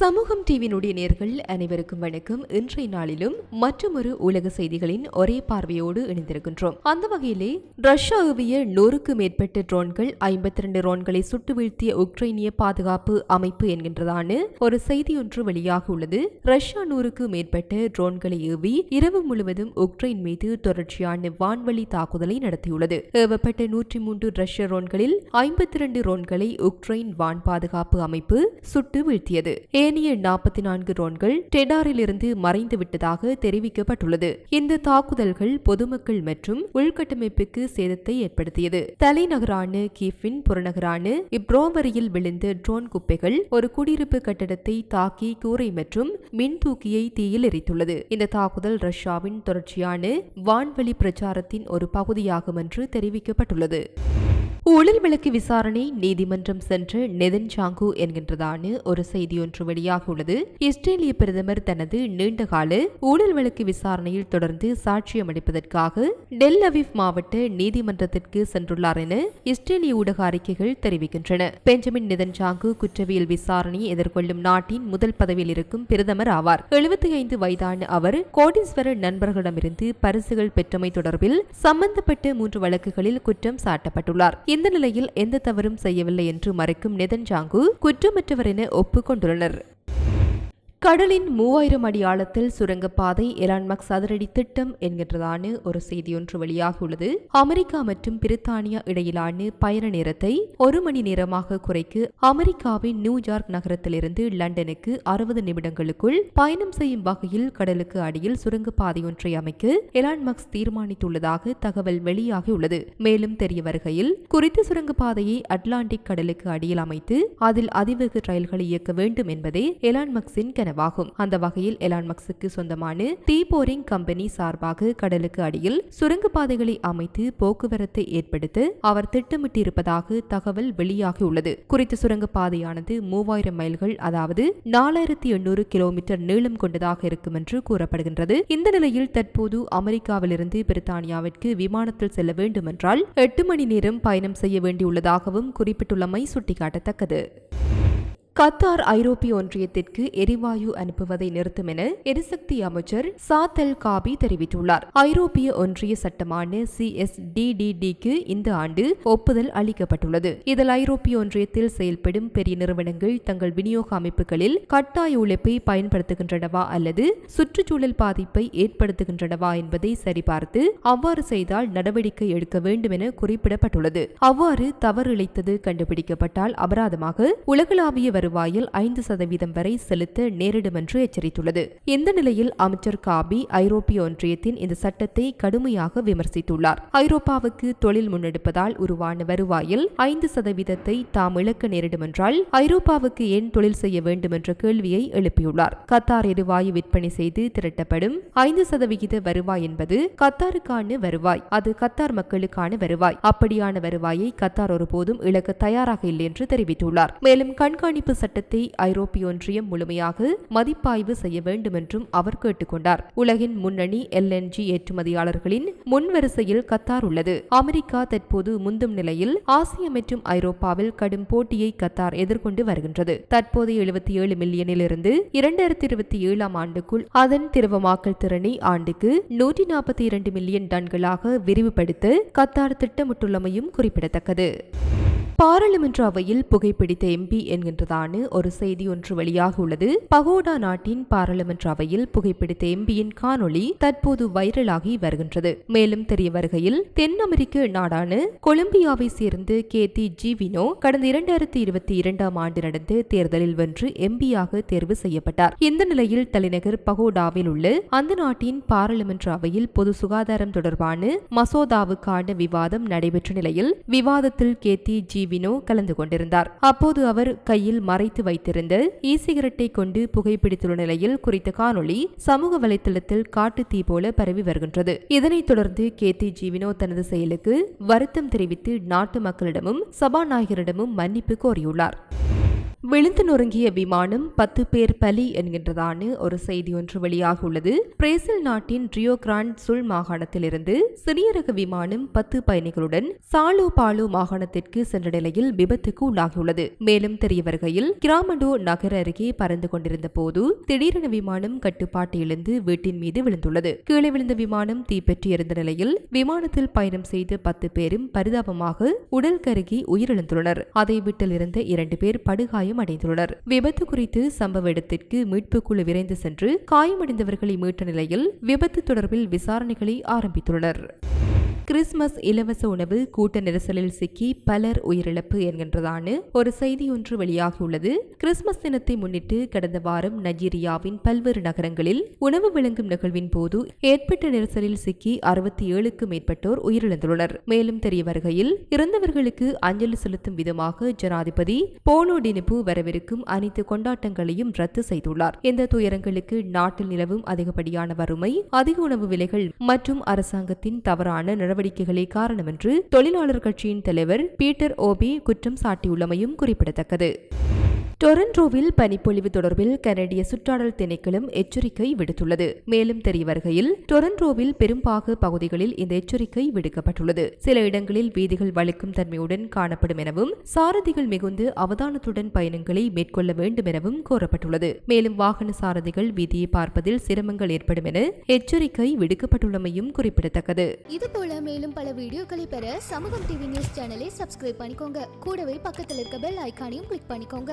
சமூகம் டிவியினுடைய நேர்கள் அனைவருக்கும் வணக்கம். இன்றைய நாளிலும் மற்றொரு உலக செய்திகளின் ஒரே பார்வையோடு இணைந்திருக்கின்றோம். அந்த வகையிலே ரஷ்யா ஏவிய நூறுக்கு மேற்பட்ட ட்ரோன்கள் ஐம்பத்தி ரெண்டு ட்ரோன்களை சுட்டு வீழ்த்திய உக்ரைனிய பாதுகாப்பு அமைப்பு என்கின்றதான ஒரு செய்தி ஒன்று வெளியாக உள்ளது. ரஷ்யா நூறுக்கு மேற்பட்ட ட்ரோன்களை ஏவி இரவு முழுவதும் உக்ரைன் மீது தொடர்ச்சியான வான்வழி தாக்குதலை நடத்தியுள்ளது. ஏவப்பட்ட நூற்றி மூன்று ரஷ்ய ட்ரோன்களில் ஐம்பத்தி இரண்டு ட்ரோன்களை உக்ரைன் வான் பாதுகாப்பு அமைப்பு சுட்டு வீழ்த்தியது. ஏனைய நாற்பத்தி நான்கு ட்ரோன்கள் டெடாரிலிருந்து மறைந்து விட்டதாக தெரிவிக்கப்பட்டுள்ளது. இந்த தாக்குதல்கள் பொதுமக்கள் மற்றும் உள்கட்டமைப்புக்கு சேதத்தை ஏற்படுத்தியது. தலைநகரான கீஃபின் புறநகரான இப்ரோவரியில் விழுந்த ட்ரோன் குப்பைகள் ஒரு குடியிருப்பு கட்டடத்தை தாக்கி கூரை மற்றும் மின் தூக்கியை தீயில் எரித்துள்ளது இந்த தாக்குதல் ரஷ்யாவின் தொடர்ச்சியான வான்வழி பிரச்சாரத்தின் ஒரு பகுதியாகும் என்று தெரிவிக்கப்பட்டுள்ளது. ஊழல் விளக்கு விசாரணை நீதிமன்றம் சென்ற நெதன் சாங்கு என்கின்றதான ஒரு செய்தி ஒன்று வெளியாகியுள்ளது. இஸ்ரேலிய பிரதமர் தனது நீண்டகால ஊழல் விளக்கு விசாரணையில் தொடர்ந்து சாட்சியம் அளிப்பதற்காக டெல் அவிவ் மாவட்ட நீதிமன்றத்திற்கு சென்றுள்ளார் என இஸ்ரேலிய ஊடக அறிக்கைகள் தெரிவிக்கின்றன. பெஞ்சமின் நெதன் சாங்கு குற்றவியல் விசாரணையை எதிர்கொள்ளும் நாட்டின் முதல் பதவியில் இருக்கும் பிரதமர் ஆவார். எழுபத்தி ஐந்து வயதான அவர் கோடீஸ்வர நண்பர்களிடமிருந்து பரிசுகள் பெற்றமை தொடர்பில் சம்பந்தப்பட்ட மூன்று வழக்குகளில் குற்றம் சாட்டப்பட்டுள்ளார். இந்த நிலையில் எந்த தவறும் செய்யவில்லை என்று மறைக்கும் நெதன்ஜாங்கு குற்றமற்றவர் என ஒப்புக்கொண்டுள்ளனர். கடலின் மூவாயிரம் அடி ஆழத்தில் சுரங்கப்பாதை எலான்மக்ஸ் அதிரடி திட்டம் என்கின்றதான ஒரு செய்தி ஒன்று வெளியாகியுள்ளது அமெரிக்கா மற்றும் பிரித்தானியா இடையிலான பயண நேரத்தை ஒரு மணி நேரமாக குறைக்க அமெரிக்காவின் நியூயார்க் நகரத்திலிருந்து லண்டனுக்கு அறுபது நிமிடங்களுக்குள் பயணம் செய்யும் வகையில் கடலுக்கு அடியில் சுரங்கப்பாதை ஒன்றை அமைக்க எலான்மக்ஸ் தீர்மானித்துள்ளதாக தகவல் வெளியாகியுள்ளது மேலும் தெரிய வருகையில் குறித்த சுரங்கப்பாதையை அட்லாண்டிக் கடலுக்கு அடியில் அமைத்து அதில் அதிவேக ரயில்களை இயக்க வேண்டும் என்பதே எலான்மக்ஸின் கனவாகும் அந்த வகையில் எலான் மக்ஸுக்கு சொந்தமான தீபோரிங் கம்பெனி சார்பாக கடலுக்கு அடியில் சுரங்கப்பாதைகளை அமைத்து போக்குவரத்தை ஏற்படுத்த அவர் திட்டமிட்டிருப்பதாக தகவல் வெளியாகியுள்ளது குறித்த சுரங்கப்பாதையானது மூவாயிரம் மைல்கள் அதாவது நாலாயிரத்தி எண்ணூறு கிலோமீட்டர் நீளம் கொண்டதாக இருக்கும் என்று கூறப்படுகின்றது. இந்த நிலையில் தற்போது அமெரிக்காவிலிருந்து பிரித்தானியாவிற்கு விமானத்தில் செல்ல வேண்டுமென்றால் எட்டு மணி நேரம் பயணம் செய்ய வேண்டியுள்ளதாகவும் குறிப்பிட்டுள்ளமை சுட்டிக்காட்டத்தக்கது. கத்தார் ஐரோப்பிய ஒன்றியத்திற்கு எரிவாயு அனுப்புவதை நிறுத்தும் என எரிசக்தி அமைச்சர் சாத்தல் காபி தெரிவித்துள்ளார். ஐரோப்பிய ஒன்றிய சட்டமான சிஎஸ்டிடிடிக்கு இந்த ஆண்டு ஒப்புதல் அளிக்கப்பட்டுள்ளது. இதில் ஐரோப்பிய ஒன்றியத்தில் செயல்படும் பெரிய நிறுவனங்கள் தங்கள் விநியோக அமைப்புகளில் கட்டாய உழைப்பை பயன்படுத்துகின்றனவா அல்லது சுற்றுச்சூழல் பாதிப்பை ஏற்படுத்துகின்றனவா என்பதை சரிபார்த்து அவ்வாறு செய்தால் நடவடிக்கை எடுக்க வேண்டும் என குறிப்பிடப்பட்டுள்ளது. அவ்வாறு தவறு இழைத்தது கண்டுபிடிக்கப்பட்டால் அபராதமாக உலகளாவிய வரும் வருவாயில் ஐந்து சதவீதம் வரை செலுத்த நேரிடும் என்று எச்சரித்துள்ளது. இந்த நிலையில் அமைச்சர் காபி ஐரோப்பிய ஒன்றியத்தின் இந்த சட்டத்தை கடுமையாக விமர்சித்துள்ளார். ஐரோப்பாவுக்கு தொழில் முன்னெடுப்பதால் உருவான வருவாயில் ஐந்து சதவீதத்தை தாம் இழக்க நேரிடும் என்றால் ஐரோப்பாவுக்கு ஏன் தொழில் செய்ய வேண்டும் என்ற கேள்வியை எழுப்பியுள்ளார். கத்தார் எரிவாயு விற்பனை செய்து திரட்டப்படும் ஐந்து சதவிகித வருவாய் என்பது கத்தாருக்கான வருவாய் அது கத்தார் மக்களுக்கான வருவாய். அப்படியான வருவாயை கத்தார் ஒருபோதும் இழக்க தயாராக இல்லை என்று தெரிவித்துள்ளார். மேலும் கண்காணிப்பு சட்டத்தை ஐரோப்பிய ஒன்றியம் முழுமையாக மதிப்பாய்வு செய்ய வேண்டும் என்றும் அவர் கேட்டுக்கொண்டார். உலகின் முன்னணி எல்என்ஜி ஏற்றுமதியாளர்களின் முன்வரிசையில் கத்தார் உள்ளது. அமெரிக்கா தற்போது முந்தும் நிலையில் ஆசிய மற்றும் ஐரோப்பாவில் கடும் போட்டியை கத்தார் எதிர்கொண்டு வருகின்றது. தற்போது எழுபத்தி ஏழு மில்லியனில் இருந்து இரண்டாயிரத்தி இருபத்தி ஏழாம் ஆண்டுக்குள் அதன் திரவமாக்கல் திறனை ஆண்டுக்கு நூற்றி நாற்பத்தி இரண்டு மில்லியன் டன்களாக விரிவுபடுத்த கத்தார் திட்டமிட்டுள்ளமையும் குறிப்பிடத்தக்கது. பாராளுமன்ற அவையில் புகைப்பிடித்த எம்பி என்கின்றதான ஒரு செய்தி ஒன்று வெளியாக உள்ளது. பகோடா நாட்டின் பாராளுமன்ற அவையில் புகைப்பிடித்த எம்பியின் காணொளி தற்போது வைரலாகி வருகின்றது. மேலும் தெரிய வருகையில் தென் அமெரிக்க நாடான கொலம்பியாவை சேர்ந்த கேத்தி ஜிவினோ கடந்த இரண்டாயிரத்தி இருபத்தி இரண்டாம் ஆண்டு நடந்த தேர்தலில் வென்று எம்பியாக தேர்வு செய்யப்பட்டார். இந்த நிலையில் தலைநகர் பகோடாவில் உள்ள அந்த நாட்டின் பாராளுமன்ற அவையில் பொது சுகாதாரம் தொடர்பான மசோதாவுக்கான விவாதம் நடைபெற்ற நிலையில் விவாதத்தில் கேத்தி ஜி வினோ கலந்து கொண்டிருந்தார். அப்போது அவர் கையில் மறைத்து வைத்திருந்த இ சிகரெட்டை கொண்டு புகைப்பிடித்துள்ள நிலையில் குறித்த காணொளி சமூக வலைதளத்தில் காட்டு தீ போல பரவி வருகின்றது. இதனைத் தொடர்ந்து கே கேத்தி ஜீவினோ தனது செயலுக்கு வருத்தம் தெரிவித்து நாட்டு மக்களிடமும் சபாநாயகரிடமும் மன்னிப்பு கோரியுள்ளார். விழுந்து நொறுங்கிய விமானம் பத்து பேர் பலி என்கின்றதான ஒரு செய்தி ஒன்று வெளியாக உள்ளது. பிரேசில் நாட்டின் ரியோ கிராண்ட் சுல் மாகாணத்திலிருந்து சிறிய ரக விமானம் பத்து பயணிகளுடன் சாலோ பாலோ மாகாணத்திற்கு சென்ற நிலையில் விபத்துக்கு உள்ளாகியுள்ளது. மேலும் தெரிய வருகையில் கிராமடோ நகர அருகே பறந்து கொண்டிருந்த போது திடீரென விமானம் கட்டுப்பாட்டை இழந்து வீட்டின் மீது விழுந்துள்ளது. கீழே விழுந்த விமானம் தீப்பற்றி எறிந்த நிலையில் விமானத்தில் பயணம் செய்த பத்து பேரும் பரிதாபமாக உடல் கருகி உயிரிழந்துள்ளனர். அதை வீட்டில் இருந்த இரண்டு பேர் படுகாயம் அடைந்துள்ளனர் விபத்து குறித்து சம்பவ இடத்திற்கு மீட்பு குழு விரைந்து சென்று காயமடைந்தவர்களை மீட்ட நிலையில் விபத்து தொடர்பில் விசாரணைகளை ஆரம்பித்துள்ளனர். கிறிஸ்துமஸ் இலவச உணவு கூட்ட நெரிசலில் சிக்கி பலர் உயிரிழப்பு என்கின்றதான ஒரு செய்தி ஒன்று வெளியாகியுள்ளது. கிறிஸ்துமஸ் தினத்தை முன்னிட்டு கடந்த வாரம் நைஜீரியாவின் பல்வேறு நகரங்களில் உணவு வழங்கும் நிகழ்வின் போது ஏற்பட்ட நெரிசலில் சிக்கி அறுபத்தி ஏழுக்கு மேற்பட்டோர் உயிரிழந்துள்ளனர். மேலும் தெரிய வருகையில் இறந்தவர்களுக்கு அஞ்சலி செலுத்தும் விதமாக ஜனாதிபதி போலோ டினிப்பு வரவிருக்கும் அனைத்து கொண்டாட்டங்களையும் ரத்து செய்துள்ளார். இந்த துயரங்களுக்கு நாட்டில் நிலவும் அதிகப்படியான வறுமை அதிக உணவு விலைகள் மற்றும் அரசாங்கத்தின் தவறான நடவடிக்கைகளே காரணம் என்று தொழிலாளர் கட்சியின் தலைவர் பீட்டர் ஓபி குற்றம் சாட்டியுள்ளமையும் குறிப்பிடத்தக்கது. டொரண்டோவில் பனிப்பொழிவு தொடர்பில் கனடிய சுற்றாடல் திணைக்களம் எச்சரிக்கை விடுத்துள்ளது. மேலும் தெரிய வருகையில் டொரண்டோவில் பெரும்பாக பகுதிகளில் இந்த எச்சரிக்கை விடுக்கப்பட்டுள்ளது. சில இடங்களில் வீதிகள் வலுக்கும் தன்மையுடன் காணப்படும் எனவும் சாரதிகள் மிகுந்து அவதானத்துடன் பயணங்களை மேற்கொள்ள வேண்டும் எனவும் கோரப்பட்டுள்ளது. மேலும் வாகன சாரதிகள் வீதியை பார்ப்பதில் சிரமங்கள் ஏற்படும் என எச்சரிக்கை விடுக்கப்பட்டுள்ளமையும் குறிப்பிடத்தக்கது. இது போல மேலும் பல வீடியோக்களை பெற சமூகம் டிவி நியூஸ் சேனலை சப்ஸ்கிரைப் பண்ணிக்கோங்க. கூடவே பக்கத்தில் இருக்க பெல் ஐகானையும் கிளிக் பண்ணிக்கோங்க.